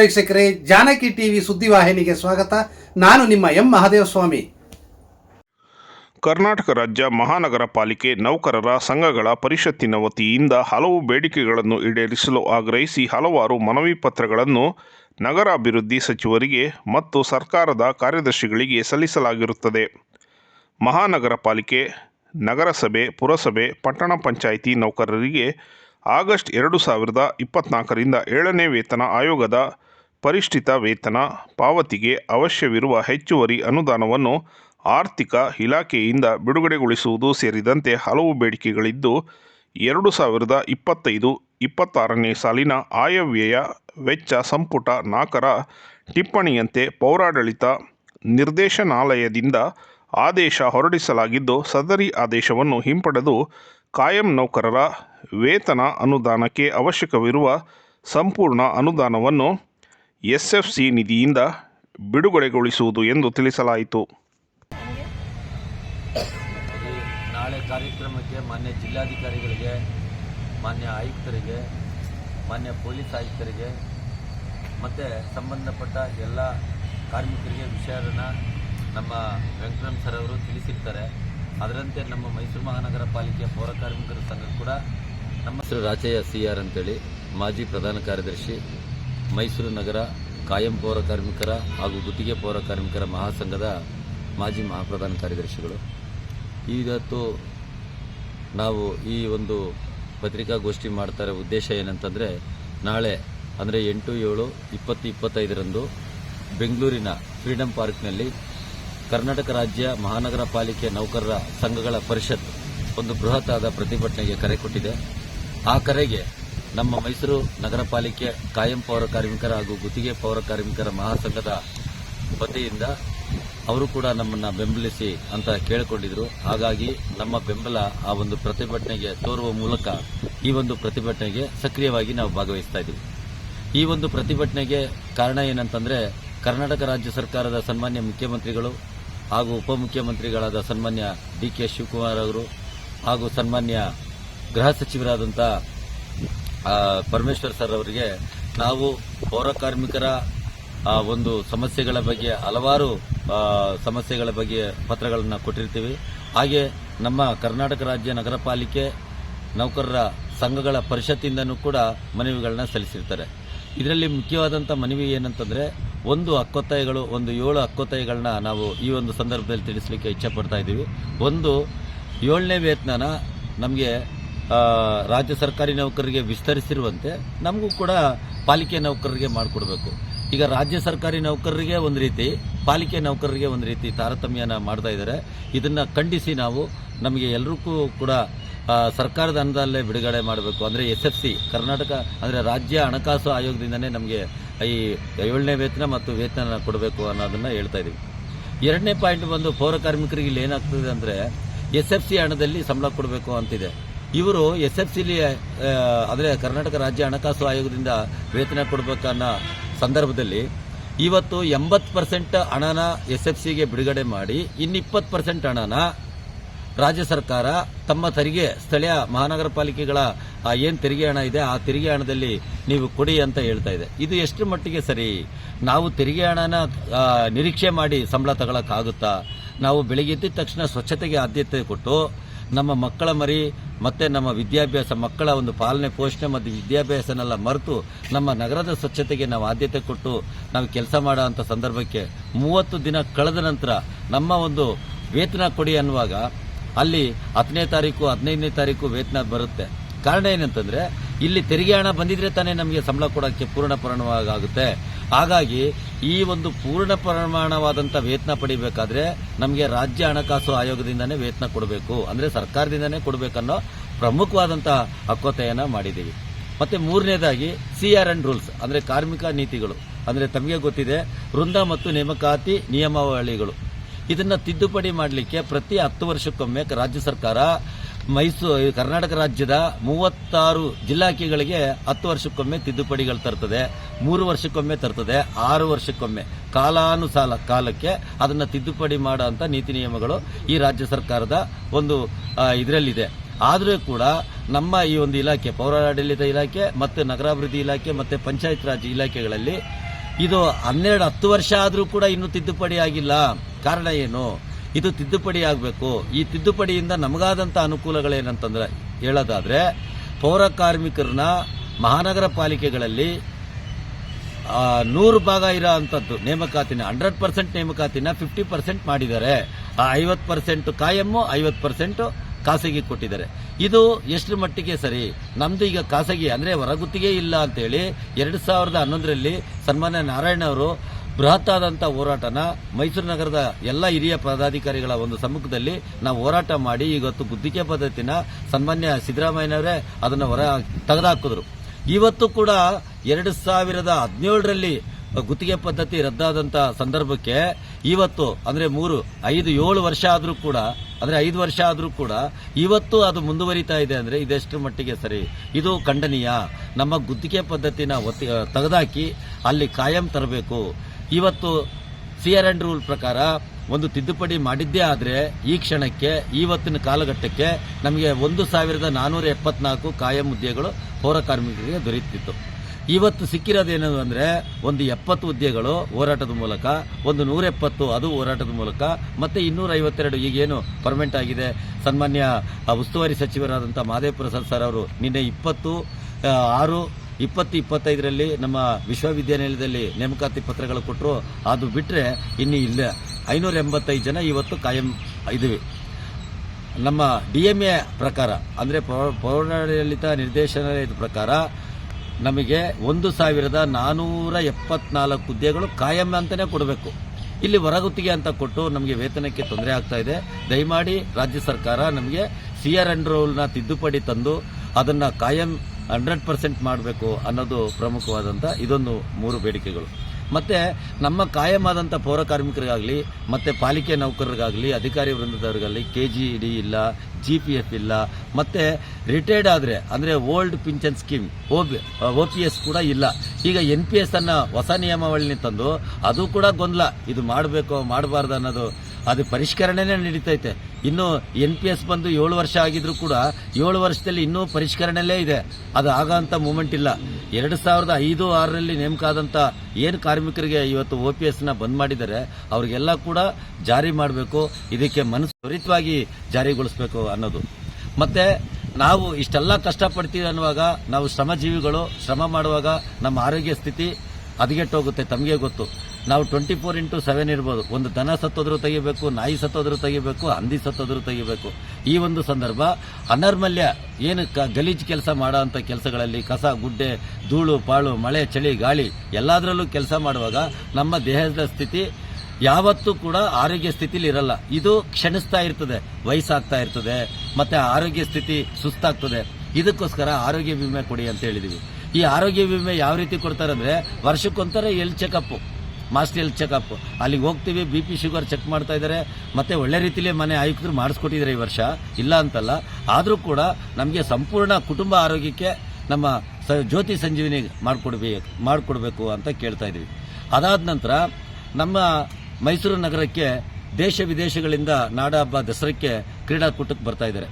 ವೀಕ್ಷಕರೇ, ಜಾನಕಿ ಟಿವಿ ಸುದ್ದಿವಾಹಿನಿಗೆ ಸ್ವಾಗತ. ನಾನು ನಿಮ್ಮ ಎಂ ಮಹಾದೇವಸ್ವಾಮಿ. ಕರ್ನಾಟಕ ರಾಜ್ಯ ಮಹಾನಗರ ಪಾಲಿಕೆ ನೌಕರರ ಸಂಘಗಳ ಪರಿಷತ್ತಿನ ವತಿಯಿಂದ ಹಲವು ಬೇಡಿಕೆಗಳನ್ನು ಈಡೇರಿಸಲು ಆಗ್ರಹಿಸಿ ಹಲವಾರು ಮನವಿ ಪತ್ರಗಳನ್ನು ನಗರಾಭಿವೃದ್ಧಿ ಸಚಿವರಿಗೆ ಮತ್ತು ಸರ್ಕಾರದ ಕಾರ್ಯದರ್ಶಿಗಳಿಗೆ ಸಲ್ಲಿಸಲಾಗಿರುತ್ತದೆ. ಮಹಾನಗರ ಪಾಲಿಕೆ, ನಗರಸಭೆ, ಪುರಸಭೆ, ಪಟ್ಟಣ ಪಂಚಾಯಿತಿ ನೌಕರರಿಗೆ ಆಗಸ್ಟ್ ಎರಡು ಸಾವಿರದ ಇಪ್ಪತ್ನಾಲ್ಕರಿಂದ ಏಳನೇ ವೇತನ ಆಯೋಗದ ಪರಿಷ್ಠಿತ ವೇತನ ಪಾವತಿಗೆ ಅವಶ್ಯವಿರುವ ಹೆಚ್ಚುವರಿ ಅನುದಾನವನ್ನು ಆರ್ಥಿಕ ಇಲಾಖೆಯಿಂದ ಬಿಡುಗಡೆಗೊಳಿಸುವುದು ಸೇರಿದಂತೆ ಹಲವು ಬೇಡಿಕೆಗಳಿದ್ದು, ಎರಡು ಸಾವಿರದ ಇಪ್ಪತ್ತೈದು ಇಪ್ಪತ್ತಾರನೇ ಸಾಲಿನ ಆಯವ್ಯಯ ವೆಚ್ಚ ಸಂಪುಟ ನಾಲ್ಕರ ಟಿಪ್ಪಣಿಯಂತೆ ಪೌರಾಡಳಿತ ನಿರ್ದೇಶನಾಲಯದಿಂದ ಆದೇಶ ಹೊರಡಿಸಲಾಗಿದ್ದು, ಸದರಿ ಆದೇಶವನ್ನು ಹಿಂಪಡೆದು ಕಾಯಂ ನೌಕರರ ವೇತನ ಅನುದಾನಕ್ಕೆ ಅವಶ್ಯಕವಿರುವ ಸಂಪೂರ್ಣ ಅನುದಾನವನ್ನು ಎಸ್ಎಫ್ಸಿ ನಿಧಿಯಿಂದ ಬಿಡುಗಡೆಗೊಳಿಸುವುದು ಎಂದು ತಿಳಿಸಲಾಯಿತು. ನಾಳೆ ಕಾರ್ಯಕ್ರಮಕ್ಕೆ ಮಾನ್ಯ ಜಿಲ್ಲಾಧಿಕಾರಿಗಳಿಗೆ, ಮಾನ್ಯ ಆಯುಕ್ತರಿಗೆ, ಮಾನ್ಯ ಪೊಲೀಸ್ ಆಯುಕ್ತರಿಗೆ, ಮತ್ತು ಸಂಬಂಧಪಟ್ಟ ಎಲ್ಲ ಕಾರ್ಮಿಕರಿಗೆ ವಿಷಯನ ನಮ್ಮ ವೆಂಕಟರಾಮ್ ಸರ್ ಅವರು ತಿಳಿಸಿರ್ತಾರೆ. ಅದರಂತೆ ನಮ್ಮ ಮೈಸೂರು ಮಹಾನಗರ ಪಾಲಿಕೆಯ ಪೌರ ಕಾರ್ಮಿಕರ ಸಂಘ ಕೂಡ ನಮ್ಮ ಹೆಸರು ರಾಚಯ್ಯ ಸಿ ಆರ್ ಅಂತೇಳಿ ಮಾಜಿ ಪ್ರಧಾನ ಕಾರ್ಯದರ್ಶಿ ಮೈಸೂರು ನಗರ ಕಾಯಂ ಪೌರ ಕಾರ್ಮಿಕರ ಹಾಗೂ ಗುತ್ತಿಗೆ ಪೌರ ಕಾರ್ಮಿಕರ ಮಹಾಸಂಘದ ಮಾಜಿ ಮಹಾಪ್ರಧಾನ ಕಾರ್ಯದರ್ಶಿಗಳು. ಈಗತ್ತು ನಾವು ಈ ಒಂದು ಪತ್ರಿಕಾಗೋಷ್ಠಿ ಮಾಡ್ತಾರೆ ಉದ್ದೇಶ ಏನಂತಂದರೆ, ನಾಳೆ ಅಂದರೆ ಎಂಟು, ಏಳು, ಇಪ್ಪತ್ತು, ಇಪ್ಪತ್ತೈದರಂದು ಬೆಂಗಳೂರಿನ ಫ್ರೀಡಂ ಪಾರ್ಕ್ನಲ್ಲಿ ಕರ್ನಾಟಕ ರಾಜ್ಯ ಮಹಾನಗರ ಪಾಲಿಕೆ ನೌಕರರ ಸಂಘಗಳ ಪರಿಷತ್ ಒಂದು ಬೃಹತ್ತಾದ ಪ್ರತಿಭಟನೆಗೆ ಕರೆ ಕೊಟ್ಟಿದೆ. ಆ ಕರೆಗೆ ನಮ್ಮ ಮೈಸೂರು ನಗರ ಪಾಲಿಕೆ ಕಾಯಂ ಪೌರ ಕಾರ್ಮಿಕರ ಹಾಗೂ ಗುತ್ತಿಗೆ ಪೌರ ಕಾರ್ಮಿಕರ ಮಹಾಸಂಘದ ವತಿಯಿಂದ ಅವರು ಕೂಡ ನಮ್ಮನ್ನು ಬೆಂಬಲಿಸಿ ಅಂತ ಕೇಳಿಕೊಂಡಿದ್ರು. ಹಾಗಾಗಿ ನಮ್ಮ ಬೆಂಬಲ ಆ ಒಂದು ಪ್ರತಿಭಟನೆಗೆ ತೋರುವ ಮೂಲಕ ಈ ಒಂದು ಪ್ರತಿಭಟನೆಗೆ ಸಕ್ರಿಯವಾಗಿ ನಾವು ಭಾಗವಹಿಸ್ತಾ ಇದ್ದೀವಿ. ಈ ಒಂದು ಪ್ರತಿಭಟನೆಗೆ ಕಾರಣ ಏನಂತಂದ್ರೆ ಕರ್ನಾಟಕ ರಾಜ್ಯ ಸರ್ಕಾರದ ಸನ್ಮಾನ್ಯ ಮುಖ್ಯಮಂತ್ರಿಗಳು ಹಾಗೂ ಉಪಮುಖ್ಯಮಂತ್ರಿಗಳಾದ ಸನ್ಮಾನ್ಯ ಡಿ ಕೆ ಶಿವಕುಮಾರ್ ಅವರು ಹಾಗೂ ಸನ್ಮಾನ್ಯ ಗೃಹ ಸಚಿವರಾದಂಥ ಪರಮೇಶ್ವರ್ ಸರ್ ಅವರಿಗೆ ನಾವು ಪೌರ ಕಾರ್ಮಿಕರ ಒಂದು ಸಮಸ್ಯೆಗಳ ಬಗ್ಗೆ, ಹಲವಾರು ಸಮಸ್ಯೆಗಳ ಬಗ್ಗೆ ಪತ್ರಗಳನ್ನು ಕೊಟ್ಟಿರ್ತೀವಿ. ಹಾಗೆ ನಮ್ಮ ಕರ್ನಾಟಕ ರಾಜ್ಯ ನಗರ ಪಾಲಿಕೆ ನೌಕರರ ಸಂಘಗಳ ಪರಿಷತ್ತಿಂದನೂ ಕೂಡ ಮನವಿಗಳನ್ನ ಸಲ್ಲಿಸಿರ್ತಾರೆ. ಇದರಲ್ಲಿ ಮುಖ್ಯವಾದಂಥ ಮನವಿ ಏನಂತಂದ್ರೆ, ಒಂದು ಹಕ್ಕೊತ್ತಾಯಗಳು ಒಂದು ಏಳು ಹಕ್ಕೊತ್ತಾಯಗಳನ್ನ ನಾವು ಈ ಒಂದು ಸಂದರ್ಭದಲ್ಲಿ ತಿಳಿಸಲಿಕ್ಕೆ ಇಚ್ಛಪಡ್ತಾ ಇದ್ದೀವಿ. ಒಂದು ಏಳನೇ ವೇತನ ನಮಗೆ ರಾಜ್ಯ ಸರ್ಕಾರಿ ನೌಕರರಿಗೆ ವಿಸ್ತರಿಸಿರುವಂತೆ ನಮಗೂ ಕೂಡ ಪಾಲಿಕೆ ನೌಕರರಿಗೆ ಮಾಡಿಕೊಡ್ಬೇಕು. ಈಗ ರಾಜ್ಯ ಸರ್ಕಾರಿ ನೌಕರರಿಗೆ ಒಂದು ರೀತಿ, ಪಾಲಿಕೆ ನೌಕರರಿಗೆ ಒಂದು ರೀತಿ ತಾರತಮ್ಯನ ಮಾಡ್ತಾ ಇದ್ದಾರೆ. ಇದನ್ನು ಖಂಡಿಸಿ ನಾವು ನಮಗೆ ಎಲ್ಲರಿಗೂ ಕೂಡ ಸರ್ಕಾರದ ಹಣದಲ್ಲೇ ಬಿಡುಗಡೆ ಮಾಡಬೇಕು. ಅಂದರೆ ಎಸ್ ಎಫ್ ಸಿ ಕರ್ನಾಟಕ, ಅಂದರೆ ರಾಜ್ಯ ಹಣಕಾಸು ಆಯೋಗದಿಂದನೇ ನಮಗೆ ಈ ಏಳನೇ ವೇತನ ಮತ್ತು ವೇತನ ಕೊಡಬೇಕು ಅನ್ನೋದನ್ನು ಹೇಳ್ತಾ ಇದ್ದೀವಿ ಎರಡನೇ ಪಾಯಿಂಟ್ ಬಂದು ಪೌರ ಕಾರ್ಮಿಕರಿಗೆ ಇಲ್ಲಿ ಏನಾಗ್ತದೆ ಅಂದರೆ ಎಸ್ ಎಫ್ ಸಿ ಹಣದಲ್ಲಿ ಸಂಬಳ ಕೊಡಬೇಕು ಅಂತಿದೆ. ಇವರು ಎಸ್ ಎಫ್ ಸಿಲಿ ಅಂದರೆ ಕರ್ನಾಟಕ ರಾಜ್ಯ ಹಣಕಾಸು ಆಯೋಗದಿಂದ ವೇತನ ಕೊಡಬೇಕನ್ನೋ ಸಂದರ್ಭದಲ್ಲಿ ಇವತ್ತು ಎಂಬತ್ತು ಪರ್ಸೆಂಟ್ ಹಣನ ಎಸ್ ಎಫ್ ಸಿಗೆ ಬಿಡುಗಡೆ ಮಾಡಿ, ಇನ್ನಿಪ್ಪತ್ತು ಪರ್ಸೆಂಟ್ ಹಣನ ರಾಜ್ಯ ಸರ್ಕಾರ ತಮ್ಮ ತೆರಿಗೆ, ಸ್ಥಳೀಯ ಮಹಾನಗರ ಪಾಲಿಕೆಗಳ ಏನು ತೆರಿಗೆ ಹಣ ಇದೆ, ಆ ತೆರಿಗೆ ಹಣದಲ್ಲಿ ನೀವು ಕೊಡಿ ಅಂತ ಹೇಳ್ತಾ ಇದೆ. ಇದು ಎಷ್ಟು ಮಟ್ಟಿಗೆ ಸರಿ? ನಾವು ತೆರಿಗೆ ಹಣನ ನಿರೀಕ್ಷೆ ಮಾಡಿ ಸಂಬಳ ತಗೊಳಕ್ಕಾಗುತ್ತಾ? ನಾವು ಬೆಳಿಗ್ಗೆ ಎದ್ದ ತಕ್ಷಣ ಸ್ವಚ್ಛತೆಗೆ ಆದ್ಯತೆ ಕೊಟ್ಟು ನಮ್ಮ ಮಕ್ಕಳ ಮರಿ, ಮತ್ತು ನಮ್ಮ ವಿದ್ಯಾಭ್ಯಾಸ, ಮಕ್ಕಳ ಒಂದು ಪಾಲನೆ, ಪೋಷಣೆ ಮತ್ತು ವಿದ್ಯಾಭ್ಯಾಸನೆಲ್ಲ ಮರೆತು ನಮ್ಮ ನಗರದ ಸ್ವಚ್ಛತೆಗೆ ನಾವು ಆದ್ಯತೆ ಕೊಟ್ಟು ನಾವು ಕೆಲಸ ಮಾಡೋ ಸಂದರ್ಭಕ್ಕೆ ಮೂವತ್ತು ದಿನ ಕಳೆದ ನಂತರ ನಮ್ಮ ಒಂದು ವೇತನ ಕೊಡಿ ಅನ್ನುವಾಗ ಅಲ್ಲಿ ಹತ್ತನೇ ತಾರೀಕು, ಹದಿನೈದನೇ ತಾರೀಕು ವೇತನ ಬರುತ್ತೆ. ಕಾರಣ ಏನಂತಂದ್ರೆ ಇಲ್ಲಿ ತೆರಿಗೆ ಹಣ ಬಂದಿದ್ರೆ ತಾನೇ ನಮಗೆ ಸಂಬಳ ಕೊಡೋಕ್ಕೆ ಪೂರ್ಣ ಪ್ರಮಾಣವಾಗುತ್ತೆ ಹಾಗಾಗಿ ಈ ಒಂದು ಪೂರ್ಣ ಪ್ರಮಾಣವಾದಂಥ ವೇತನ ಪಡಿಬೇಕಾದ್ರೆ ನಮಗೆ ರಾಜ್ಯ ಹಣಕಾಸು ಆಯೋಗದಿಂದನೇ ವೇತನ ಕೊಡಬೇಕು. ಅಂದ್ರೆ ಸರ್ಕಾರದಿಂದನೇ ಕೊಡಬೇಕನ್ನೋ ಪ್ರಮುಖವಾದಂಥ ಹಕ್ಕೊತೆಯನ್ನು ಮಾಡಿದ್ದೀವಿ. ಮತ್ತೆ ಮೂರನೇದಾಗಿ ಸಿ ಆರ್ ರೂಲ್ಸ್, ಅಂದ್ರೆ ಕಾರ್ಮಿಕ ನೀತಿಗಳು. ಅಂದ್ರೆ ತಮಗೆ ಗೊತ್ತಿದೆ, ವೃಂದ ಮತ್ತು ನೇಮಕಾತಿ ನಿಯಮಾವಳಿಗಳು. ಇದನ್ನ ತಿದ್ದುಪಡಿ ಮಾಡಲಿಕ್ಕೆ ಪ್ರತಿ ಹತ್ತು ವರ್ಷಕ್ಕೊಮ್ಮೆ ರಾಜ್ಯ ಸರ್ಕಾರ ಮೈಸೂರು ಕರ್ನಾಟಕ ರಾಜ್ಯದ ಮೂವತ್ತಾರು ಜಿಲ್ಲಾಕೆಗಳಿಗೆ ಹತ್ತು ವರ್ಷಕ್ಕೊಮ್ಮೆ ತಿದ್ದುಪಡಿಗಳು ತರ್ತದೆ, ಮೂರು ವರ್ಷಕ್ಕೊಮ್ಮೆ ತರ್ತದೆ, ಆರು ವರ್ಷಕ್ಕೊಮ್ಮೆ. ಕಾಲಾನುಸಾಲ ಕಾಲಕ್ಕೆ ಅದನ್ನು ತಿದ್ದುಪಡಿ ಮಾಡೋ ಅಂತ ನೀತಿ ನಿಯಮಗಳು ಈ ರಾಜ್ಯ ಸರ್ಕಾರದ ಒಂದು ಇದರಲ್ಲಿದೆ. ಆದರೂ ಕೂಡ ನಮ್ಮ ಈ ಒಂದು ಇಲಾಖೆ, ಪೌರಾಡಳಿತ ಇಲಾಖೆ ಮತ್ತು ನಗರಾಭಿವೃದ್ಧಿ ಇಲಾಖೆ ಮತ್ತು ಪಂಚಾಯತ್ ರಾಜ್ ಇಲಾಖೆಗಳಲ್ಲಿ ಇದು ಹನ್ನೆರಡು ಹತ್ತು ವರ್ಷ ಆದರೂ ಕೂಡ ಇನ್ನೂ ತಿದ್ದುಪಡಿ ಆಗಿಲ್ಲ. ಕಾರಣ ಏನು? ಇದು ತಿದ್ದುಪಡಿ ಆಗಬೇಕು. ಈ ತಿದ್ದುಪಡಿಯಿಂದ ನಮಗಾದಂಥ ಅನುಕೂಲಗಳೇನಂತಂದ್ರೆ ಹೇಳೋದಾದರೆ, ಪೌರ ಕಾರ್ಮಿಕರನ್ನ ಮಹಾನಗರ ಪಾಲಿಕೆಗಳಲ್ಲಿ ನೂರು ಭಾಗ ಇರೋ ಅಂಥದ್ದು, ನೇಮಕಾತಿನ, ಹಂಡ್ರೆಡ್ ಪರ್ಸೆಂಟ್ ನೇಮಕಾತಿನ ಫಿಫ್ಟಿ ಪರ್ಸೆಂಟ್ ಮಾಡಿದ್ದಾರೆ. ಆ ಐವತ್ತು ಪರ್ಸೆಂಟ್ ಕಾಯಮ್ಮು, ಐವತ್ತು ಪರ್ಸೆಂಟ್ ಖಾಸಗಿ ಕೊಟ್ಟಿದ್ದಾರೆ. ಇದು ಎಷ್ಟರ ಮಟ್ಟಿಗೆ ಸರಿ? ನಮ್ದು ಈಗ ಖಾಸಗಿ ಅಂದರೆ ಹೊರಗುತ್ತಿಗೆ ಇಲ್ಲ ಅಂತೇಳಿ ಎರಡು ಸಾವಿರದ ಹನ್ನೊಂದರಲ್ಲಿ ಸನ್ಮಾನ್ಯ ನಾರಾಯಣ ಅವರು ಬೃಹತ್ ಆದಂತ ಹೋರಾಟನ ಮೈಸೂರು ನಗರದ ಎಲ್ಲ ಹಿರಿಯ ಪದಾಧಿಕಾರಿಗಳ ಒಂದು ಸಮ್ಮುಖದಲ್ಲಿ ನಾವು ಹೋರಾಟ ಮಾಡಿ ಇವತ್ತು ಗುತ್ತಿಗೆ ಪದ್ಧತಿನ ಸನ್ಮಾನ್ಯ ಸಿದ್ದರಾಮಯ್ಯನವರೇ ಅದನ್ನ ಹೊರ ತೆಗೆದುಹಾಕಿದ್ರು. ಇವತ್ತು ಕೂಡ ಎರಡು ಸಾವಿರದ ಹದಿನೇಳರಲ್ಲಿ ಗುತ್ತಿಗೆ ಪದ್ಧತಿ ರದ್ದಾದಂತ ಸಂದರ್ಭಕ್ಕೆ ಇವತ್ತು ಅಂದ್ರೆ ಮೂರು, ಐದು, ಏಳು ವರ್ಷ ಆದ್ರೂ ಕೂಡ, ಅಂದ್ರೆ ಐದು ವರ್ಷ ಆದ್ರೂ ಕೂಡ ಇವತ್ತು ಅದು ಮುಂದುವರಿತಾ ಇದೆ ಅಂದ್ರೆ ಇದೆಷ್ಟು ಮಟ್ಟಿಗೆ ಸರಿ? ಇದು ಖಂಡನೀಯ. ನಮ್ಮ ಗುತ್ತಿಗೆ ಪದ್ಧತಿನ ಒತ್ತಿ ತೆಗೆದಾಕಿ ಅಲ್ಲಿ ಕಾಯಂ ತರಬೇಕು. ಇವತ್ತು ಸಿ ಆರ್ ಅಂಡ್ ರೂಲ್ ಪ್ರಕಾರ ಒಂದು ತಿದ್ದುಪಡಿ ಮಾಡಿದ್ದೇ ಆದರೆ ಈ ಕ್ಷಣಕ್ಕೆ ಇವತ್ತಿನ ಕಾಲಘಟ್ಟಕ್ಕೆ ನಮಗೆ ಒಂದು ಸಾವಿರದ ನಾನ್ನೂರ ಎಪ್ಪತ್ನಾಲ್ಕು ಕಾಯಂ ಹುದ್ದೆಗಳು ಪೌರ ಕಾರ್ಮಿಕರಿಗೆ ದೊರೆಯುತ್ತಿತ್ತು. ಇವತ್ತು ಸಿಕ್ಕಿರೋದೇನು ಅಂದರೆ ಒಂದು ಎಪ್ಪತ್ತು ಹುದ್ದೆಗಳು ಹೋರಾಟದ ಮೂಲಕ, ಒಂದು ನೂರ ಎಪ್ಪತ್ತು ಅದು ಹೋರಾಟದ ಮೂಲಕ, ಮತ್ತೆ ಇನ್ನೂರ ಐವತ್ತೆರಡು ಈಗೇನು ಪರ್ಮನೆಂಟ್ ಆಗಿದೆ. ಸನ್ಮಾನ್ಯ ಉಸ್ತುವಾರಿ ಸಚಿವರಾದಂಥ ಮಹದೇವ್ ಪ್ರಸಾದ್ ಸರ್ ಅವರು ನಿನ್ನೆ ಇಪ್ಪತ್ತು ಆರು ಇಪ್ಪತ್ತು ಇಪ್ಪತ್ತೈದರಲ್ಲಿ ನಮ್ಮ ವಿಶ್ವವಿದ್ಯಾನಿಲಯದಲ್ಲಿ ನೇಮಕಾತಿ ಪತ್ರಗಳು ಕೊಟ್ಟರು ಅದು ಬಿಟ್ಟರೆ ಇನ್ನು ಇಲ್ಲ. ಐನೂರ ಎಂಬತ್ತೈದು ಜನ ಇವತ್ತು ಕಾಯಂ ಇದ್ದೀವಿ. ನಮ್ಮ ಡಿ ಎಂ ಎ ಪ್ರಕಾರ, ಅಂದರೆ ಪೌರಾಡಳಿತ ನಿರ್ದೇಶನಾಲಯದ ಪ್ರಕಾರ, ನಮಗೆ ಒಂದು ಸಾವಿರದ ನಾನೂರ ಎಪ್ಪತ್ನಾಲ್ಕು ಹುದ್ದೆಗಳು ಕಾಯಂ ಅಂತಲೇ ಕೊಡಬೇಕು. ಇಲ್ಲಿ ಹೊರಗುತ್ತಿಗೆ ಅಂತ ಕೊಟ್ಟು ನಮಗೆ ವೇತನಕ್ಕೆ ತೊಂದರೆ ಆಗ್ತಾ ಇದೆ. ದಯಮಾಡಿ ರಾಜ್ಯ ಸರ್ಕಾರ ನಮಗೆ ಸಿ ಆರ್ ಅಂಡ್ ರೋಲ್ನ ತಿದ್ದುಪಡಿ ತಂದು ಅದನ್ನು ಕಾಯಂ ಹಂಡ್ರೆಡ್ ಪರ್ಸೆಂಟ್ ಮಾಡಬೇಕು ಅನ್ನೋದು ಪ್ರಮುಖವಾದಂಥ ಇದೊಂದು ಮೂರು ಬೇಡಿಕೆಗಳು. ಮತ್ತು ನಮ್ಮ ಕಾಯಮಾದಂಥ ಪೌರ ಕಾರ್ಮಿಕರಿಗಾಗಲಿ, ಮತ್ತು ಪಾಲಿಕೆ ನೌಕರರಿಗಾಗಲಿ, ಅಧಿಕಾರಿ ವೃಂದದವ್ರಿಗಾಗಲಿ ಕೆ ಜಿ ಡಿ ಇಲ್ಲ ಜಿ ಪಿ ಎಫ್ ಇಲ್ಲ, ಮತ್ತು ರಿಟೈರ್ಡ್ ಆದರೆ, ಅಂದರೆ old pension scheme O P S ಕೂಡ ಇಲ್ಲ. ಈಗ ಎನ್ ಪಿ ಎಸ್ ಅನ್ನೋ ಹೊಸ ನಿಯಮಾವಳಿನ ತಂದು, ಅದು ಕೂಡ ಗೊಂದಲ. ಇದು ಮಾಡಬೇಕು, ಮಾಡಬಾರ್ದು ಅನ್ನೋದು ಅದು ಪರಿಷ್ಕರಣೆನೇ ನಡೀತೈತೆ. ಇನ್ನು ಎನ್ ಪಿ ಎಸ್ ಬಂದು ಏಳು ವರ್ಷ ಆಗಿದ್ರು ಕೂಡ ಏಳು ವರ್ಷದಲ್ಲಿ ಇನ್ನೂ ಪರಿಷ್ಕರಣೆಲ್ಲೇ ಇದೆ. ಅದು ಆಗೋಂಥ ಮೂಮೆಂಟ್ ಇಲ್ಲ. ಎರಡು ಸಾವಿರದ ಐದು, ಆರರಲ್ಲಿ ನೇಮಕ ಆದಂತ ಏನು ಕಾರ್ಮಿಕರಿಗೆ ಇವತ್ತು ಒ ಪಿ ಎಸ್ನ ಬಂದ್ ಮಾಡಿದ್ದಾರೆ ಅವ್ರಿಗೆಲ್ಲ ಕೂಡ ಜಾರಿ ಮಾಡಬೇಕು. ಇದಕ್ಕೆ ಮನಸ್ಸು ತ್ವರಿತವಾಗಿ ಜಾರಿಗೊಳಿಸಬೇಕು ಅನ್ನೋದು. ಮತ್ತೆ ನಾವು ಇಷ್ಟೆಲ್ಲ ಕಷ್ಟಪಡ್ತೀವಿ ಅನ್ನುವಾಗ ನಾವು ಶ್ರಮಜೀವಿಗಳು ಶ್ರಮ ಮಾಡುವಾಗ ನಮ್ಮ ಆರೋಗ್ಯ ಸ್ಥಿತಿ ಹದಗೆಟ್ಟೋಗುತ್ತೆ ತಮಗೆ ಗೊತ್ತು. ನಾವು ಟ್ವೆಂಟಿ ಫೋರ್ ಇಂಟು ಸೆವೆನ್ ಇರ್ಬೋದು. ಒಂದು ದನ ಸತ್ತೋದ್ರೂ ತೆಗಿಬೇಕು, ನಾಯಿ ಸತ್ತೋದ್ರೂ ತೆಗಿಬೇಕು, ಹಂದಿ ಸತ್ತೋದ್ರೂ ತೆಗಿಬೇಕು. ಈ ಒಂದು ಸಂದರ್ಭ ಅನರ್ಮಲ್ಯ ಏನು ಕ- ಗಲೀಜ್ ಕೆಲಸ ಮಾಡೋವಂಥ ಕೆಲಸಗಳಲ್ಲಿ ಕಸ, ಗುಡ್ಡೆ, ಧೂಳು, ಪಾಳು, ಮಳೆ, ಚಳಿ, ಗಾಳಿ ಎಲ್ಲದರಲ್ಲೂ ಕೆಲಸ ಮಾಡುವಾಗ ನಮ್ಮ ದೇಹದ ಸ್ಥಿತಿ ಯಾವತ್ತೂ ಕೂಡ ಆರೋಗ್ಯ ಸ್ಥಿತಿಲಿ ಇರಲ್ಲ. ಇದು ಕ್ಷಣಿಸ್ತಾ ಇರ್ತದೆ, ವಯಸ್ಸಾಗ್ತಾ ಇರ್ತದೆ, ಮತ್ತು ಆರೋಗ್ಯ ಸ್ಥಿತಿ ಸುಸ್ತಾಗ್ತದೆ. ಇದಕ್ಕೋಸ್ಕರ ಆರೋಗ್ಯ ವಿಮೆ ಕೊಡಿ ಅಂತ ಹೇಳಿದೀವಿ. ಈ ಆರೋಗ್ಯ ವಿಮೆ ಯಾವ ರೀತಿ ಕೊಡ್ತಾರೆ ಅಂದ್ರೆ ವರ್ಷಕ್ಕೊಂಥರ ಎಲ್ ಚೆಕಪ್ ಮಾಸ್ಟರ್ ಹೆಲ್ತ್ ಚೆಕಪ್. ಅಲ್ಲಿಗೆ ಹೋಗ್ತೀವಿ ಬಿ ಪಿ ಶುಗರ್ ಚೆಕ್ ಮಾಡ್ತಾ ಇದ್ದಾರೆ ಮತ್ತೆ ಒಳ್ಳೆ ರೀತಿಲೇ ಮನೆ ಆಯುಕ್ತರು ಮಾಡಿಸ್ಕೊಟ್ಟಿದ್ದಾರೆ ಈ ವರ್ಷ. ಇಲ್ಲ ಅಂತಲ್ಲ, ಆದರೂ ಕೂಡ ನಮಗೆ ಸಂಪೂರ್ಣ ಕುಟುಂಬ ಆರೋಗ್ಯಕ್ಕೆ ನಮ್ಮ ಸ, ಜ್ಯೋತಿ ಸಂಜೀವಿನಿ ಮಾಡಿಕೊಡ್ಬೇಕು ಮಾಡಿಕೊಡ್ಬೇಕು ಅಂತ ಕೇಳ್ತಾ ಇದ್ದೀವಿ ಅದಾದ ನಂತರ ನಮ್ಮ ಮೈಸೂರು ನಗರಕ್ಕೆ ದೇಶ ವಿದೇಶಗಳಿಂದ ನಾಡ ಹಬ್ಬ ದಸರಕ್ಕೆ ಕ್ರೀಡಾಕೂಟಕ್ಕೆ ಬರ್ತಾ ಇದ್ದಾರೆ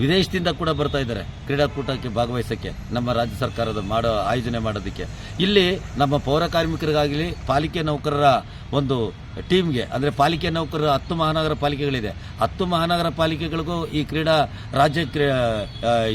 ವಿದೇಶದಿಂದ ಕೂಡ ಬರ್ತಾ ಇದ್ದಾರೆ ಕ್ರೀಡಾಕೂಟಕ್ಕೆ ಭಾಗವಹಿಸೋಕ್ಕೆ ನಮ್ಮ ರಾಜ್ಯ ಸರ್ಕಾರದ ಮಾಡೋ ಆಯೋಜನೆ ಮಾಡೋದಕ್ಕೆ. ಇಲ್ಲಿ ನಮ್ಮ ಪೌರ ಕಾರ್ಮಿಕರಿಗಾಗಲಿ, ಪಾಲಿಕೆ ನೌಕರರ ಒಂದು ಟೀಮ್ಗೆ, ಅಂದರೆ ಪಾಲಿಕೆ ನೌಕರರ ಹತ್ತು ಮಹಾನಗರ ಪಾಲಿಕೆಗಳಿದೆ. ಹತ್ತು ಮಹಾನಗರ ಪಾಲಿಕೆಗಳಿಗೂ ಈ ಕ್ರೀಡಾ ರಾಜ್ಯ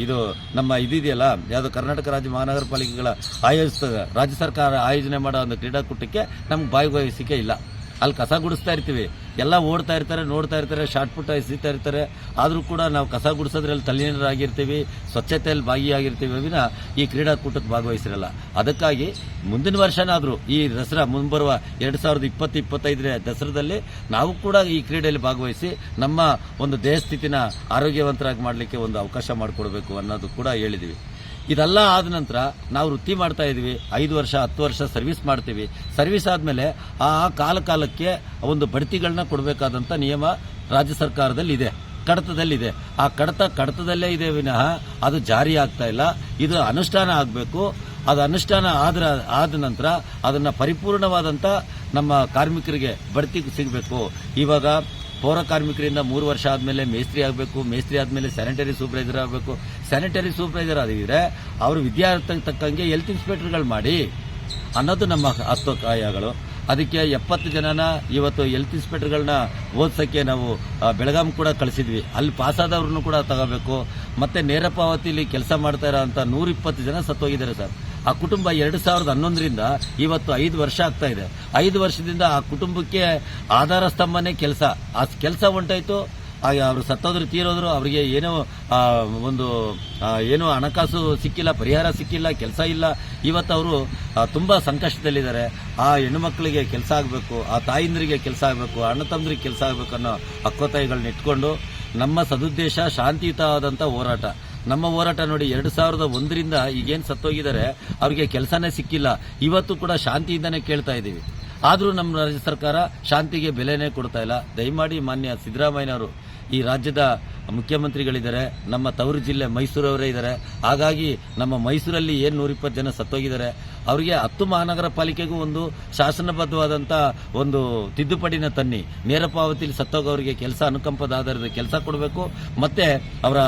ಇದು ನಮ್ಮ ಇದಿದೆಯಲ್ಲ, ಯಾವುದು ಕರ್ನಾಟಕ ರಾಜ್ಯ ಮಹಾನಗರ ಪಾಲಿಕೆಗಳ ಆಯೋಜಿಸ್ತದೆ ರಾಜ್ಯ ಸರ್ಕಾರ ಆಯೋಜನೆ ಮಾಡೋ ಒಂದು ಕ್ರೀಡಾಕೂಟಕ್ಕೆ ನಮ್ಗೆ ಭಾಗವಹಿಸಿಕೆ ಇಲ್ಲ. ಅಲ್ಲಿ ಕಸ ಗುಡಿಸ್ತಾ ಇರ್ತೀವಿ. ಎಲ್ಲ ಓಡ್ತಾ ಇರ್ತಾರೆ, ನೋಡ್ತಾ ಇರ್ತಾರೆ, ಶಾರ್ಟ್ ಪುಟ್ ಎಸಿತಾ ಇರ್ತಾರೆ. ಆದರೂ ಕೂಡ ನಾವು ಕಸ ಗುಡಿಸೋದ್ರಲ್ಲಿ ತಲ್ಲೀನರಾಗಿರ್ತೀವಿ, ಸ್ವಚ್ಛತೆಯಲ್ಲಿ ಭಾಗಿಯಾಗಿರ್ತೀವಿ ವಿನ ಈ ಕ್ರೀಡಾಕೂಟಕ್ಕೆ ಭಾಗವಹಿಸಿರಲ್ಲ. ಅದಕ್ಕಾಗಿ ಮುಂದಿನ ವರ್ಷನಾದರೂ ಈ ದಸರಾ ಮುಂಬರುವ ಎರಡು ಸಾವಿರದ ಇಪ್ಪತ್ತು ಇಪ್ಪತ್ತೈದನೇ ದಸರಾದಲ್ಲಿ ನಾವು ಕೂಡ ಈ ಕ್ರೀಡೆಯಲ್ಲಿ ಭಾಗವಹಿಸಿ ನಮ್ಮ ಒಂದು ದೇಹಸ್ಥಿತಿನ ಆರೋಗ್ಯವಂತರಾಗಿ ಮಾಡಲಿಕ್ಕೆ ಒಂದು ಅವಕಾಶ ಮಾಡಿಕೊಡ್ಬೇಕು ಅನ್ನೋದು ಕೂಡ ಹೇಳಿದ್ದೀವಿ ಇದೆಲ್ಲ ಆದ ನಂತರ ನಾವು ವೃತ್ತಿ ಮಾಡ್ತಾ ಇದೀವಿ ಐದು ವರ್ಷ, ಹತ್ತು ವರ್ಷ ಸರ್ವಿಸ್ ಮಾಡ್ತೀವಿ. ಸರ್ವಿಸ್ ಆದಮೇಲೆ ಆ ಕಾಲ ಕಾಲಕ್ಕೆ ಒಂದು ಬಡ್ತಿಗಳನ್ನ ಕೊಡಬೇಕಾದಂಥ ನಿಯಮ ರಾಜ್ಯ ಸರ್ಕಾರದಲ್ಲಿ ಇದೆ ಕಡತದಲ್ಲಿದೆ. ಆ ಕಡತ ಕಡತದಲ್ಲೇ ಇದೆ ವಿನಃ ಅದು ಜಾರಿ ಆಗ್ತಾ ಇಲ್ಲ. ಇದು ಅನುಷ್ಠಾನ ಆಗಬೇಕು. ಅದು ಅನುಷ್ಠಾನ ಆದ್ರ, ಆದ ನಂತರ ಅದನ್ನ ಪರಿಪೂರ್ಣವಾದಂಥ ನಮ್ಮ ಕಾರ್ಮಿಕರಿಗೆ ಬಡ್ತಿ ಸಿಗಬೇಕು. ಇವಾಗ ಪೌರ ಕಾರ್ಮಿಕರಿಂದ ಮೂರು ವರ್ಷ ಆದಮೇಲೆ ಮೇಸ್ತ್ರಿ ಆಗಬೇಕು. ಮೇಸ್ತ್ರಿ ಆದಮೇಲೆ ಸ್ಯಾನಿಟರಿ ಸೂಪರ್ವೈಸರ್ ಆಗಬೇಕು. ಸ್ಯಾನಿಟರಿ ಸೂಪರ್ವೈಸರ್ ಆಗಿದ್ರೆ ಅವರು ವಿದ್ಯಾರ್ಥಿ ತಕ್ಕಂಗೆ ಹೆಲ್ತ್ ಇನ್ಸ್ಪೆಕ್ಟರ್ಗಳು ಮಾಡಿ ಅನ್ನೋದು ನಮ್ಮ ಹಸ್ತಕಾಯಗಳು ಅದಕ್ಕೆ ಎಪ್ಪತ್ತು ಜನನ ಇವತ್ತು ಹೆಲ್ತ್ ಇನ್ಸ್ಪೆಕ್ಟರ್ಗಳನ್ನ ಓದ್ಸೋಕ್ಕೆ ನಾವು ಬೆಳಗಾಂ ಕೂಡ ಕಳಿಸಿದ್ವಿ. ಅಲ್ಲಿ ಪಾಸಾದವ್ರನ್ನು ಕೂಡ ತಗೋಬೇಕು. ಮತ್ತೆ ನೇರ ಪಾವತಿಲಿ ಕೆಲಸ ಮಾಡ್ತಾ ಇರೋಂಥ ನೂರಿಪ್ಪತ್ತು ಜನ ಸತ್ತೋಗಿದ್ದಾರೆ ಸರ್. ಆ ಕುಟುಂಬ ಎರಡು ಸಾವಿರದ ಹನ್ನೊಂದರಿಂದ ಇವತ್ತು ಐದು ವರ್ಷ ಆಗ್ತಾ ಇದೆ. ಐದು ವರ್ಷದಿಂದ ಆ ಕುಟುಂಬಕ್ಕೆ ಆಧಾರ ಸ್ತಂಭನೇ ಕೆಲಸ. ಆ ಕೆಲಸ ಹೊಂಟಾಯ್ತು ಅವರು ಸತ್ತೋದ್ರು, ತೀರೋದ್ರು, ಅವರಿಗೆ ಏನೋ ಒಂದು ಏನು ಹಣಕಾಸು ಸಿಕ್ಕಿಲ್ಲ, ಪರಿಹಾರ ಸಿಕ್ಕಿಲ್ಲ, ಕೆಲಸ ಇಲ್ಲ. ಇವತ್ತು ಅವರು ತುಂಬ ಸಂಕಷ್ಟದಲ್ಲಿದ್ದಾರೆ. ಆ ಹೆಣ್ಣುಮಕ್ಕಳಿಗೆ ಕೆಲಸ ಆಗಬೇಕು, ಆ ತಾಯಿಂದರಿಗೆ ಕೆಲಸ ಆಗಬೇಕು, ಅಣ್ಣ ತಂದ್ರಿಗೆ ಕೆಲಸ ಆಗಬೇಕು ಅನ್ನೋ ಹಕ್ಕೊತ್ತಾಯಿಗಳನ್ನ ಇಟ್ಕೊಂಡು ನಮ್ಮ ಸದುದ್ದೇಶ ಶಾಂತಿಯುತವಾದಂಥ ಹೋರಾಟ. ನಮ್ಮ ಹೋರಾಟ ನೋಡಿ ಎರಡು ಸಾವಿರದ ಒಂದರಿಂದ ಈಗೇನು ಸತ್ತೋಗಿದ್ದಾರೆ, ಅವರಿಗೆ ಕೆಲಸನೇ ಸಿಕ್ಕಿಲ್ಲ. ಇವತ್ತು ಕೂಡ ಶಾಂತಿಯಿಂದನೇ ಕೇಳ್ತಾ ಇದ್ದೀವಿ. ಆದರೂ ನಮ್ಮ ರಾಜ್ಯ ಸರ್ಕಾರ ಶಾಂತಿಗೆ ಬೆಲೆನೇ ಕೊಡ್ತಾ ಇಲ್ಲ. ದಯಮಾಡಿ ಮಾನ್ಯ ಸಿದ್ದರಾಮಯ್ಯನವರು ಈ ರಾಜ್ಯದ ಮುಖ್ಯಮಂತ್ರಿಗಳಿದ್ದಾರೆ, ನಮ್ಮ ತವರು ಜಿಲ್ಲೆ ಮೈಸೂರವರೇ ಇದ್ದಾರೆ. ಹಾಗಾಗಿ ನಮ್ಮ ಮೈಸೂರಲ್ಲಿ ಏನು ನೂರಿಪ್ಪತ್ತು ಜನ ಸತ್ತೋಗಿದ್ದಾರೆ, ಅವರಿಗೆ ಹತ್ತು ಮಹಾನಗರ ಪಾಲಿಕೆಗೂ ಒಂದು ಶಾಸನಬದ್ಧವಾದಂಥ ಒಂದು ತಿದ್ದುಪಡಿನ ತನ್ನಿ. ನೇರ ಪಾವತಿಲಿ ಸತ್ತೋಗೋರಿಗೆ ಕೆಲಸ, ಅನುಕಂಪದ ಆಧಾರದ ಕೆಲಸ ಕೊಡಬೇಕು, ಮತ್ತು ಅವರ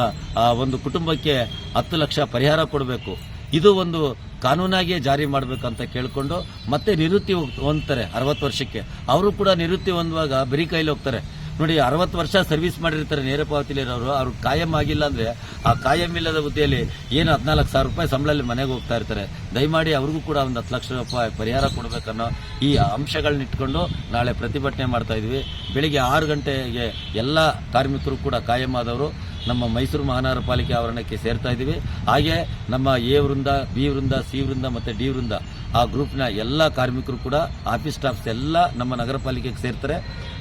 ಒಂದು ಕುಟುಂಬಕ್ಕೆ ಹತ್ತು ಲಕ್ಷ ಪರಿಹಾರ ಕೊಡಬೇಕು. ಇದು ಒಂದು ಕಾನೂನಾಗಿಯೇ ಜಾರಿ ಮಾಡಬೇಕಂತ ಕೇಳಿಕೊಂಡು, ಮತ್ತೆ ನಿವೃತ್ತಿ ಹೊಂದ್ತಾರೆ ಅರವತ್ತು ವರ್ಷಕ್ಕೆ. ಅವರು ಕೂಡ ನಿವೃತ್ತಿ ಹೊಂದುವಾಗ ಬರೀ ಕೈಲಿ ಹೋಗ್ತಾರೆ. ನೋಡಿ, ಅರವತ್ತು ವರ್ಷ ಸರ್ವಿಸ್ ಮಾಡಿರ್ತಾರೆ ನೇರ ಪಾವತಿಲಿರೋರು ಅವ್ರು ಕಾಯಂ ಆಗಿಲ್ಲ ಅಂದ್ರೆ ಆ ಕಾಯಂ ಇಲ್ಲದ ಹುದ್ದೆಯಲ್ಲಿ ಏನು ಹದಿನಾಲ್ಕು ಸಾವಿರ ರೂಪಾಯಿ ಸಂಬಳದಲ್ಲಿ ಮನೆಗೆ ಹೋಗ್ತಾ ಇರ್ತಾರೆ. ದಯಮಾಡಿ ಅವ್ರಿಗೂ ಕೂಡ ಒಂದು ಹತ್ತು ಲಕ್ಷ ರೂಪಾಯಿ ಪರಿಹಾರ ಕೊಡಬೇಕನ್ನೋ ಈ ಅಂಶಗಳನ್ನ ಇಟ್ಕೊಂಡು ನಾಳೆ ಪ್ರತಿಭಟನೆ ಮಾಡ್ತಾ ಇದ್ವಿ. ಬೆಳಿಗ್ಗೆ ಆರು ಗಂಟೆಗೆ ಎಲ್ಲ ಕಾರ್ಮಿಕರು ಕೂಡ ಕಾಯಂ ಆದವರು. ನಮ್ಮ ಮೈಸೂರು ಮಹಾನಗರ ಪಾಲಿಕೆ ಆವರಣಕ್ಕೆ ಸೇರ್ತಾ ಇದ್ದೀವಿ. ಹಾಗೆ ನಮ್ಮ ಎ ವೃಂದ, ಬಿ ವೃಂದ, ಸಿ ವೃಂದ ಮತ್ತು ಡಿ ವೃಂದ ಆ ಗ್ರೂಪ್ನ ಎಲ್ಲ ಕಾರ್ಮಿಕರು ಕೂಡ, ಆಫೀಸ್ ಸ್ಟಾಫ್ಸ್ ಎಲ್ಲ ನಮ್ಮ ನಗರ ಪಾಲಿಕೆಗೆ ಸೇರ್ತಾರೆ.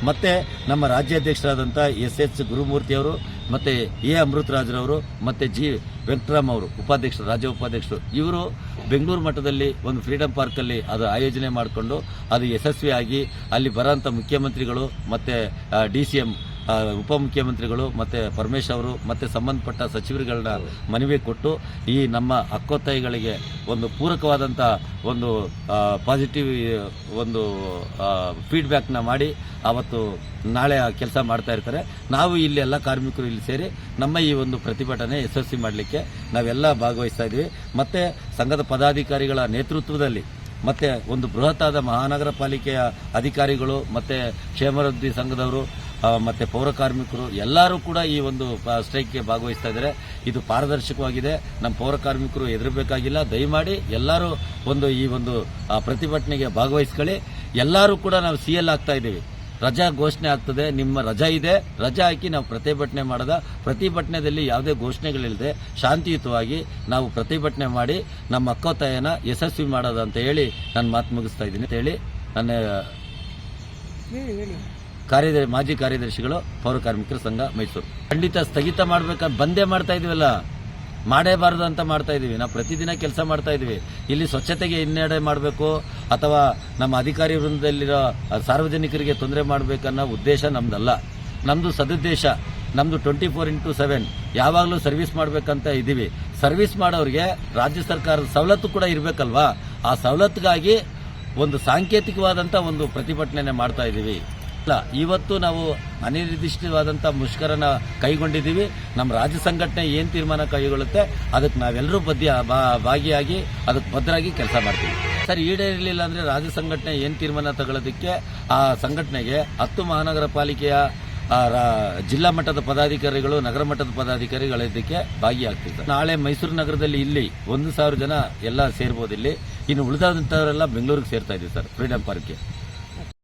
ಮತ್ತು ನಮ್ಮ ರಾಜ್ಯಾಧ್ಯಕ್ಷರಾದಂಥ ಎಸ್ ಎಚ್ ಗುರುಮೂರ್ತಿ ಅವರು, ಮತ್ತು ಎ ಅಮೃತರಾಜ್ರವರು ಮತ್ತು ಜಿ ವೆಂಕಟರಾಮ್ ಅವರು, ಉಪಾಧ್ಯಕ್ಷರು, ರಾಜ್ಯ ಉಪಾಧ್ಯಕ್ಷರು, ಇವರು ಬೆಂಗಳೂರು ಮಟ್ಟದಲ್ಲಿ ಒಂದು ಫ್ರೀಡಂ ಪಾರ್ಕಲ್ಲಿ ಅದು ಆಯೋಜನೆ ಮಾಡಿಕೊಂಡು ಅದು ಯಶಸ್ವಿಯಾಗಿ ಅಲ್ಲಿ ಬರೋಂಥ ಮುಖ್ಯಮಂತ್ರಿಗಳು ಮತ್ತು ಡಿ ಸಿ ಎಂ ಉಪಮುಖ್ಯಮಂತ್ರಿಗಳು ಮತ್ತು ಪರಮೇಶ್ ಅವರು ಮತ್ತು ಸಂಬಂಧಪಟ್ಟ ಸಚಿವರುಗಳನ್ನ ಮನವಿ ಕೊಟ್ಟು ಈ ನಮ್ಮ ಅಕ್ಕೊತ್ತಾಯಿಗಳಿಗೆ ಒಂದು ಪೂರಕವಾದಂಥ ಒಂದು ಪಾಸಿಟಿವ್ ಒಂದು ಫೀಡ್ಬ್ಯಾಕ್ನ ಮಾಡಿ ಆವತ್ತು ನಾಳೆ ಕೆಲಸ ಮಾಡ್ತಾ ಇರ್ತಾರೆ. ನಾವು ಇಲ್ಲಿ ಎಲ್ಲ ಕಾರ್ಮಿಕರು ಇಲ್ಲಿ ಸೇರಿ ನಮ್ಮ ಈ ಒಂದು ಪ್ರತಿಭಟನೆ ಯಶಸ್ವಿ ಮಾಡಲಿಕ್ಕೆ ನಾವೆಲ್ಲ ಭಾಗವಹಿಸ್ತಾ ಇದ್ದೀವಿ. ಮತ್ತು ಸಂಘದ ಪದಾಧಿಕಾರಿಗಳ ನೇತೃತ್ವದಲ್ಲಿ ಮತ್ತೆ ಒಂದು ಬೃಹತ್ತಾದ ಮಹಾನಗರ ಪಾಲಿಕೆಯ ಅಧಿಕಾರಿಗಳು ಮತ್ತೆ ಕ್ಷೇಮಾಭಿವೃದ್ಧಿ ಸಂಘದವರು ಮತ್ತೆ ಪೌರ ಕಾರ್ಮಿಕರು ಎಲ್ಲರೂ ಕೂಡ ಈ ಒಂದು ಸ್ಟ್ರೈಕ್ಗೆ ಭಾಗವಹಿಸ್ತಾ ಇದ್ದಾರೆ. ಇದು ಪಾರದರ್ಶಕವಾಗಿದೆ. ನಮ್ಮ ಪೌರ ಕಾರ್ಮಿಕರು ಹೆದರಬೇಕಾಗಿಲ್ಲ. ದಯಮಾಡಿ ಎಲ್ಲರೂ ಒಂದು ಈ ಒಂದು ಪ್ರತಿಭಟನೆಗೆ ಭಾಗವಹಿಸ್ಕೊಳ್ಳಿ. ಎಲ್ಲರೂ ಕೂಡ ನಾವು ಸಿ ಎಲ್ ಆಗ್ತಾ ಇದ್ದೀವಿ. ರಜಾ ಘೋಷಣೆ ಆಗ್ತದೆ. ನಿಮ್ಮ ರಜಾ ಇದೆ. ರಜಾ ಹಾಕಿ ನಾವು ಪ್ರತಿಭಟನೆ ಮಾಡದ. ಪ್ರತಿಭಟನೆಯಲ್ಲಿ ಯಾವುದೇ ಘೋಷಣೆಗಳಿಲ್ಲದೆ ಶಾಂತಿಯುತವಾಗಿ ನಾವು ಪ್ರತಿಭಟನೆ ಮಾಡಿ ನಮ್ಮ ಅಕ್ಕೋತಾಯನ ಯಶಸ್ವಿ ಮಾಡೋದು ಅಂತ ಹೇಳಿ ನಾನು ಮಾತು ಮುಗಿಸ್ತಾ ಇದ್ದೀನಿ. ಅಂತ ಹೇಳಿ ನನ್ನ ಕಾರ್ಯದರ್ಶಿ, ಮಾಜಿ ಕಾರ್ಯದರ್ಶಿಗಳು, ಪೌರ ಕಾರ್ಮಿಕರ ಸಂಘ ಮೈಸೂರು. ಖಂಡಿತ ಸ್ಥಗಿತ ಮಾಡ್ಬೇಕಂತ ಬಂದೇ ಮಾಡ್ತಾ ಇದೀವಲ್ಲ. ಮಾಡೇಬಾರದು ಅಂತ ಮಾಡ್ತಾ ಇದೀವಿ. ನಾವು ಪ್ರತಿದಿನ ಕೆಲಸ ಮಾಡ್ತಾ ಇದೀವಿ. ಇಲ್ಲಿ ಸ್ವಚ್ಛತೆಗೆ ಹಿನ್ನಡೆ ಮಾಡಬೇಕು ಅಥವಾ ನಮ್ಮ ಅಧಿಕಾರಿ ವೃಂದದಲ್ಲಿರೋ ಸಾರ್ವಜನಿಕರಿಗೆ ತೊಂದರೆ ಮಾಡಬೇಕನ್ನೋ ಉದ್ದೇಶ ನಮ್ದಲ್ಲ. ನಮ್ಮದು ಸದುದ್ದೇಶ. ನಮ್ಮದು ಟ್ವೆಂಟಿ ಫೋರ್ ಇಂಟು ಸೆವೆನ್ ಯಾವಾಗಲೂ ಸರ್ವಿಸ್ ಮಾಡಬೇಕಂತ ಇದ್ದೀವಿ ಸರ್ವಿಸ್ ಮಾಡೋರಿಗೆ ರಾಜ್ಯ ಸರ್ಕಾರದ ಸವಲತ್ತು ಕೂಡ ಇರಬೇಕಲ್ವಾ? ಆ ಸವಲತ್ತಿಗಾಗಿ ಒಂದು ಸಾಂಕೇತಿಕವಾದಂಥ ಒಂದು ಪ್ರತಿಭಟನೆ ಮಾಡ್ತಾ ಇದ್ದೀವಿ ಇಲ್ಲ ಇವತ್ತು ನಾವು ಅನಿರ್ದಿಷ್ಟವಾದಂಥ ಮುಷ್ಕರನ ಕೈಗೊಂಡಿದ್ದೀವಿ. ನಮ್ಮ ರಾಜ್ಯ ಸಂಘಟನೆ ಏನು ತೀರ್ಮಾನ ಕೈಗೊಳ್ಳುತ್ತೆ ಅದಕ್ಕೆ ನಾವೆಲ್ಲರೂ ಬದ್ಧ ಬಾ- ಭಾಗಿಯಾಗಿ ಅದಕ್ಕೆ ಭದ್ರಾಗಿ ಕೆಲಸ ಮಾಡ್ತೀವಿ. ಸರ್ ಈಡೇರಲಿಲ್ಲ ಅಂದರೆ ರಾಜ್ಯ ಸಂಘಟನೆ ಏನು ತೀರ್ಮಾನ ತಗೊಳ್ಳೋದಕ್ಕೆ ಆ ಸಂಘಟನೆಗೆ ಹತ್ತು ಮಹಾನಗರ ಪಾಲಿಕೆಯ ಜಿಲ್ಲಾ ಮಟ್ಟದ ಪದಾಧಿಕಾರಿಗಳು, ನಗರ ಮಟ್ಟದ ಪದಾಧಿಕಾರಿಗಳಿದ್ದಕ್ಕೆ ಭಾಗಿಯಾಗ್ತಿದ್ದಾರೆ. ನಾಳೆ ಮೈಸೂರು ನಗರದಲ್ಲಿ ಇಲ್ಲಿ ಒಂದು ಸಾವಿರ ಜನ ಎಲ್ಲ ಸೇರ್ಬೋದು ಇಲ್ಲಿ. ಇನ್ನು ಉಳಿದಂಥವರೆಲ್ಲ ಬೆಂಗಳೂರಿಗೆ ಸೇರ್ತಾ ಇದ್ದೀವಿ ಸರ್, ಫ್ರೀಡಂ ಪಾರ್ಕ್ಗೆ.